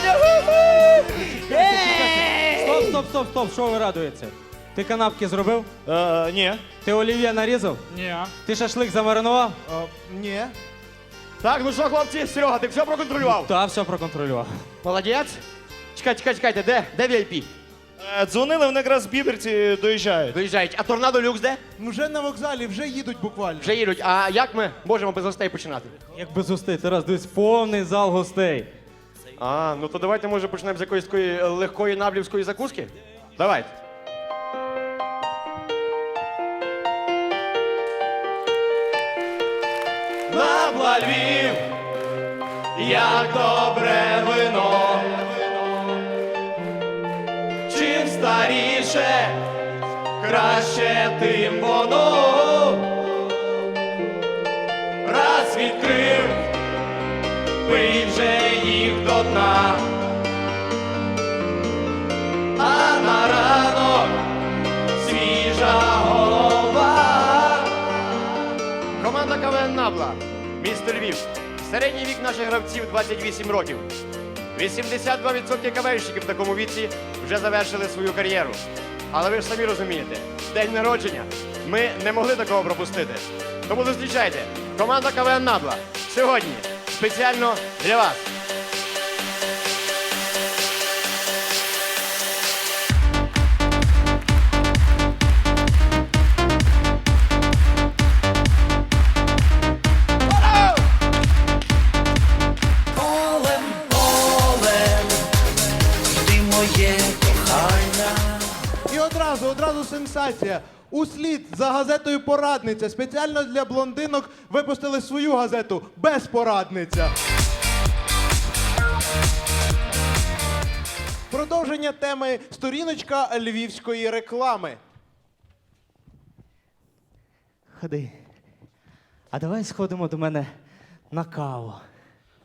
народження! Стоп, стоп, стоп, стоп, що ви радуєте? Ти канапки зробив? Е, ні. Ти олів'є нарізав? Ні. Ти шашлик замаринував? Ні. Так, ну що, хлопці, Серега, ти все проконтролював? Та, все проконтролював. Молодець. Чекайте, чекайте, чекайте, де? Де VIP? Е, Дзвонили, вони якраз з Біберці доїжджають. Доїжджають. А торнадо люкс де? Ну вже на вокзалі, вже їдуть буквально. Вже їдуть. А як ми можемо без гостей починати? Як без гостей, Тарас, дивись, повний зал гостей. А, ну то давайте, може, почнемо з якоїсь такої легкої наблівської закуски? Давайте. Набла Львів, як добре вино. Чим старіше, краще тим воно. Раз відкрив, пий вже їх до дна. А на ранок свіжа голова. Команда КВН Набла, місто Львів. Середній вік наших гравців 28 років. 82% КВНщиків в такому віці вже завершили свою кар'єру. Але ви ж самі розумієте, день народження. Ми не могли такого пропустити. Тому зустрічайте, команда КВН Набла. Сьогодні спеціально для вас. Сенсація. Услід за газетою Порадниця спеціально для блондинок випустили свою газету Безпорадниця. Продовження теми сторіночка львівської реклами. Ходи. А давай сходимо до мене на каву.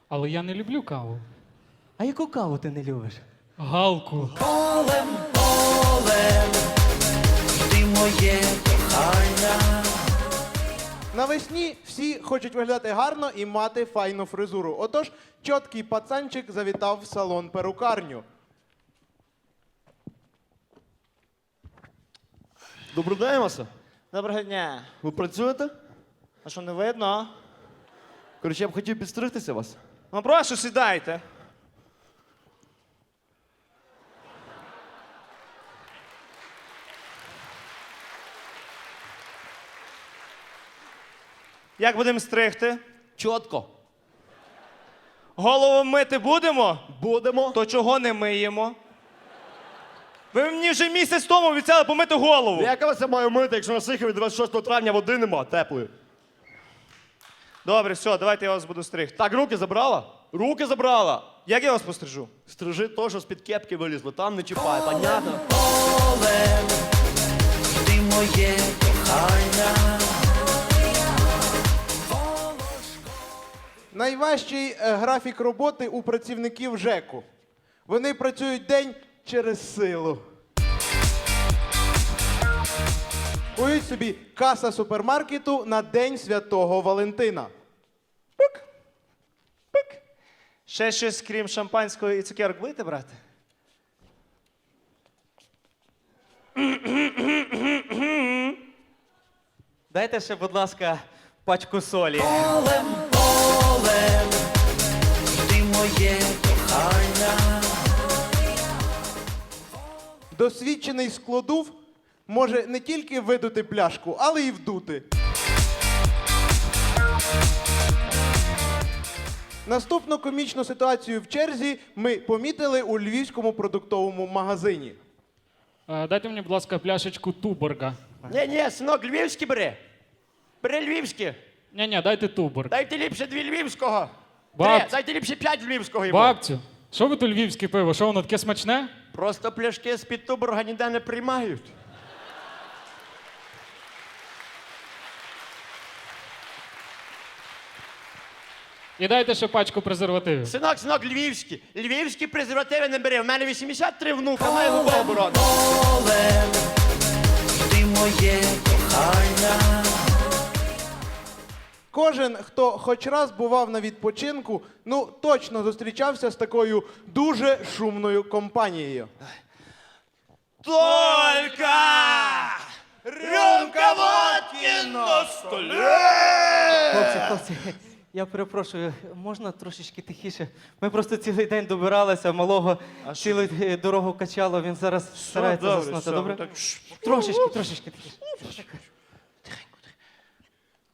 Але я не люблю каву. А яку каву ти не любиш? Галку. Полем, полем, моє кохання. Навесні всі хочуть виглядати гарно і мати файну фризуру. Отож, чіткий пацанчик завітав в салон перукарню. Добрий день, Маса. Доброго дня. Ви працюєте? А що не видно? Коротше, я б хотів підстригтися вас. Ну прошу, сідайте. Як будемо стригти? Чітко. Голову мити будемо? Будемо. То чого не миємо? Ви мені вже місяць тому обіцяли помити голову. Як я це маю мити, якщо на Сихові 26 травня води нема, теплої? Добре, все, давайте я вас буду стригти. Так, руки забрала? Руки забрала. Як я вас пострижу? Стрижи то, що з-під кепки вилізло, там не чіпай, понятно? Полем, ти моє кохання. Найважчий е, графік роботи у працівників ЖЕКу. Вони працюють день через силу. Уявіть собі, каса супермаркету на День Святого Валентина. Пик. Пик. Ще щось, крім шампанського і цукерок будете брати? Дайте ще, будь ласка, пачку солі. Полем, полем, ти моє кохання. Досвідчений складув може не тільки видути пляшку, але й вдути. Наступну комічну ситуацію в черзі ми помітили у львівському продуктовому магазині. Е, Дайте мені, будь ласка, пляшечку Туборга. Ні, ні, синок, львівські бери. Бери львівські. Ні-ні, дайте Туборг. Дайте ліпше дві львівського. Баб- Три, дайте ліпше п'ять львівського йому. Бабцю, що ви тут львівське пиво? Що воно таке смачне? Просто пляшки з-під туборга ніде не приймають. І дайте ще пачку презервативів. Синок, синок, львівські. Львівські презервативи не бери. В мене 83 внука, має губа оборону. Ти моє кохання. Кожен, хто хоч раз бував на відпочинку, ну точно зустрічався з такою дуже шумною компанією. Только рюмка водки на столі. Хлопці, хлопці, я перепрошую, можна трошечки тихіше? Ми просто цілий день добиралися, малого цілу е, дорогу качало, він зараз старається добре, заснути, все, добре? так, шш. Трошечки, трошечки тихіше.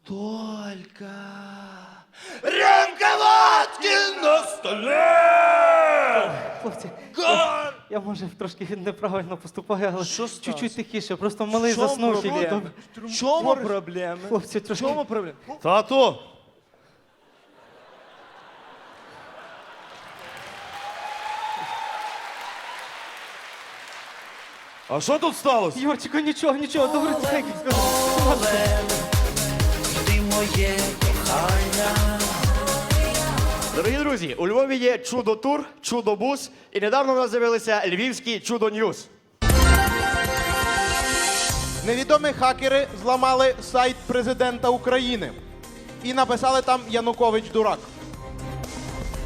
Только рюмка водки на столі. Хлопці, я, я може трошки неправильно поступаю, але Що чуть-чуть тихіше, просто малий заснув тільки. проблема? добре? В чому проблеми? Хлопці, В трошки. чому проблема? Тату! А що тут сталося? Юрчику, нічого, нічого, добре, тихенько скажу. Моє кохання. Дорогі друзі, у Львові є чудо-тур, чудо-бус, і недавно у нас з'явилися львівські чудо-ньюз. Невідомі хакери зламали сайт президента України і написали там Янукович дурак.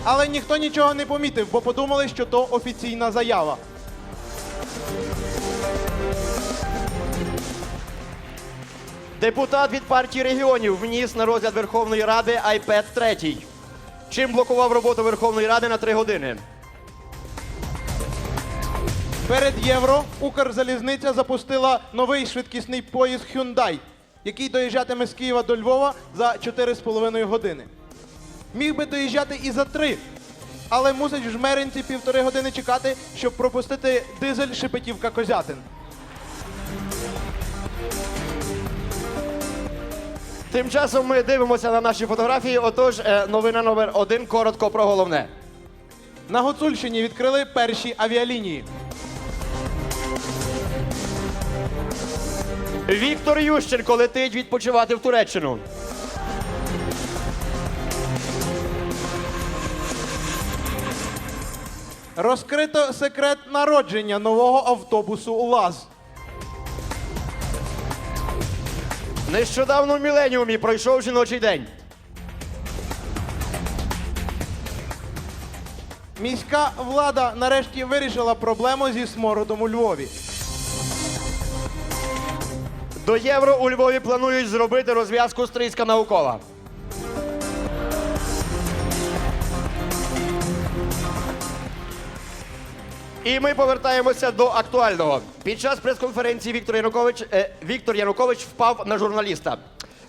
Але ніхто нічого не помітив, бо подумали, що то офіційна заява. Депутат від партії регіонів вніс на розгляд Верховної Ради iPad 3. Чим блокував роботу Верховної Ради на 3 години. Перед євро Укрзалізниця запустила новий швидкісний поїзд Hyundai, який доїжджатиме з Києва до Львова за 4,5 години. Міг би доїжджати і за 3, але мусить в жмеринці півтори години чекати, щоб пропустити дизель Шепетівка Козятин. Тим часом ми дивимося на наші фотографії. Отож, е, новина номер один коротко про головне. На Гуцульщині відкрили перші авіалінії. Віктор Ющенко летить відпочивати в Туреччину. Розкрито секрет народження нового автобусу УЛАЗ. Нещодавно в Міленіумі пройшов жіночий день. Міська влада нарешті вирішила проблему зі смородом у Львові. До євро у Львові планують зробити розв'язку стрийська наукова. І ми повертаємося до актуального. Під час прес-конференції Віктор Янукович, е, Віктор Янукович впав на журналіста.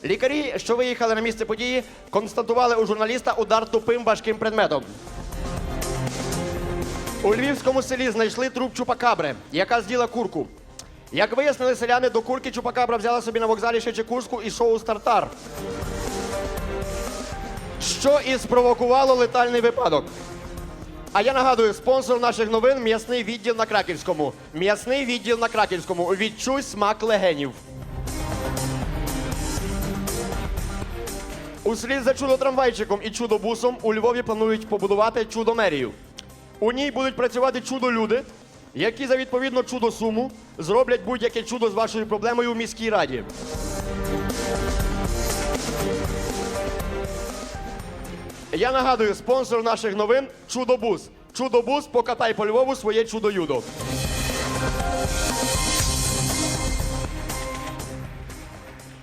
Лікарі, що виїхали на місце події, констатували у журналіста удар тупим важким предметом. У львівському селі знайшли труп чупакабри, яка з'їла курку. Як вияснили селяни, до курки чупакабра взяла собі на вокзалі ще курську і шоу Стартар. Що і спровокувало летальний випадок. А я нагадую, спонсор наших новин м'ясний відділ на Краківському. М'ясний відділ на Краківському. Відчуй смак легенів. Услід за чудо-трамвайчиком і чудо-бусом у Львові планують побудувати чудо-мерію. У ній будуть працювати чудо-люди, які за відповідно чудо-суму зроблять будь-яке чудо з вашою проблемою в міській раді. Я нагадую, спонсор наших новин Чудобус. Чудобус, покатай по Львову своє чудо-юдо.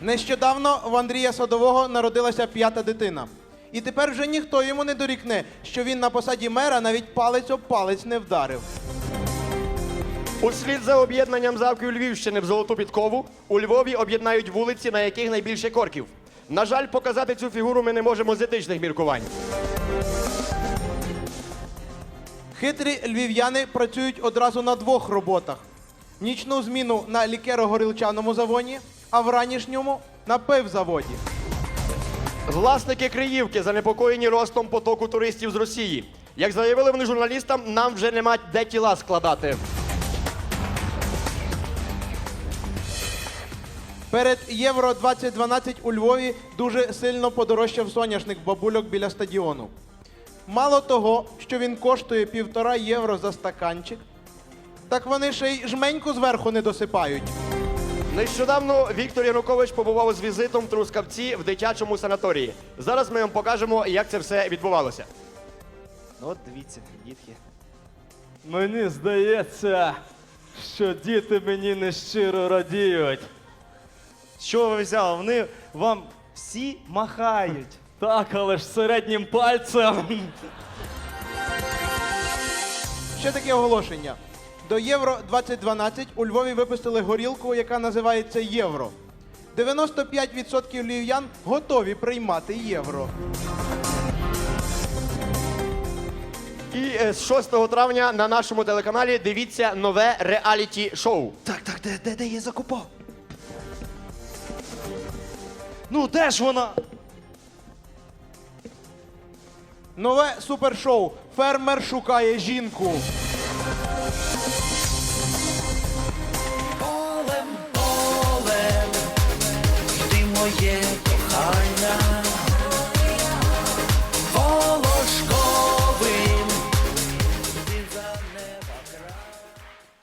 Нещодавно в Андрія Садового народилася п'ята дитина. І тепер вже ніхто йому не дорікне, що він на посаді мера навіть палець об палець не вдарив. Услід за об'єднанням завків Львівщини в Золоту Підкову у Львові об'єднають вулиці, на яких найбільше корків. На жаль, показати цю фігуру ми не можемо з етичних міркувань. Хитрі львів'яни працюють одразу на двох роботах: нічну зміну на лікеро-горілчаному заводі, а в ранішньому на пивзаводі. Власники Криївки занепокоєні ростом потоку туристів з Росії. Як заявили вони журналістам, нам вже нема де тіла складати. Перед Євро 2012 у Львові дуже сильно подорожчав соняшник бабульок біля стадіону. Мало того, що він коштує півтора євро за стаканчик, так вони ще й жменьку зверху не досипають. Нещодавно Віктор Янукович побував з візитом в Трускавці в дитячому санаторії. Зараз ми вам покажемо, як це все відбувалося. Ну, от дивіться, дітки. Мені здається, що діти мені нещиро радіють. Що ви взяли? Вони вам всі махають. Так, але ж середнім пальцем. Ще таке оголошення. До Євро 2012 у Львові випустили горілку, яка називається Євро. 95% львів'ян готові приймати євро. І е, з 6 травня на нашому телеканалі дивіться нове реаліті-шоу. Так, так, де, де, де я закупав? Ну, де ж вона? Нове супершоу Фермер шукає жінку. Полем, полем, ти моє кохання, волошковим, ти за неба.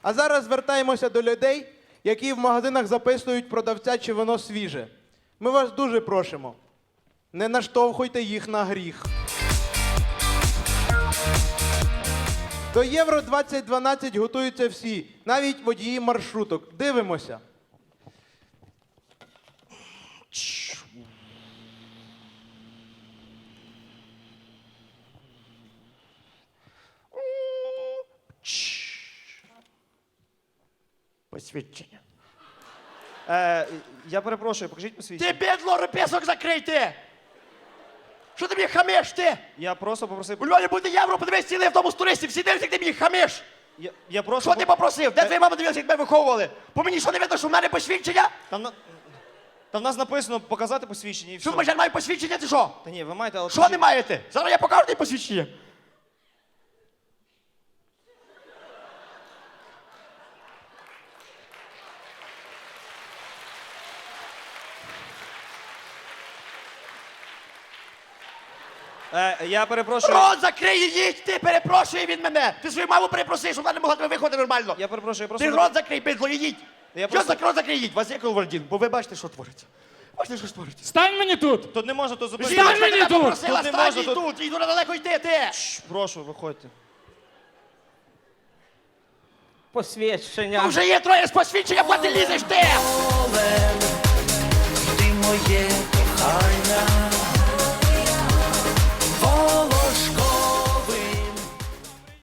А зараз звертаємося до людей, які в магазинах записують продавця, чи воно свіже. Ми вас дуже просимо. Не наштовхуйте їх на гріх. До Євро 2012 готуються всі, навіть водії маршруток. Дивимося. Посвідчення. Е, я перепрошую, покажіть посвідчення. Ти бідло репесок закрийте! Що ти мені хамиш ти? Я просто попросив. У Львові буде євро, подивись цілий автобус туристів, всі дивляться, як ти мені хамиш! Я, я просто. Що ти попросив? Де твоя мама дивилася, як тебе виховували? По мені що не видно, що в мене посвідчення? Там, на... Там в нас написано показати посвідчення і все. Що ви ж маю посвідчення, чи що? Та ні, ви маєте, але. Що не маєте? Зараз я покажу тобі посвідчення. Е, я перепрошую. Рот закрий їдь, ти перепрошуй від мене. Ти свою маму перепроси, щоб вона не могла тебе виходити нормально. Я перепрошую, я просто. Ти не- рот закрий, бидло, їдь. Я Що просто- за рот закрий, їдь? Вас є коловардін, бо ви бачите, що твориться. Бачите, що ж твориться. Стань мені тут! Тут не можна, то зупинити. Стань Жіночка мені тебе тут! попросила, Тут не стань можна, тут- тут, йду недалеко йти, ти. Прошу, виходьте. Посвідчення. Там вже є троє з посвідчення, куди ти лізеш ти? Ти моє кохання,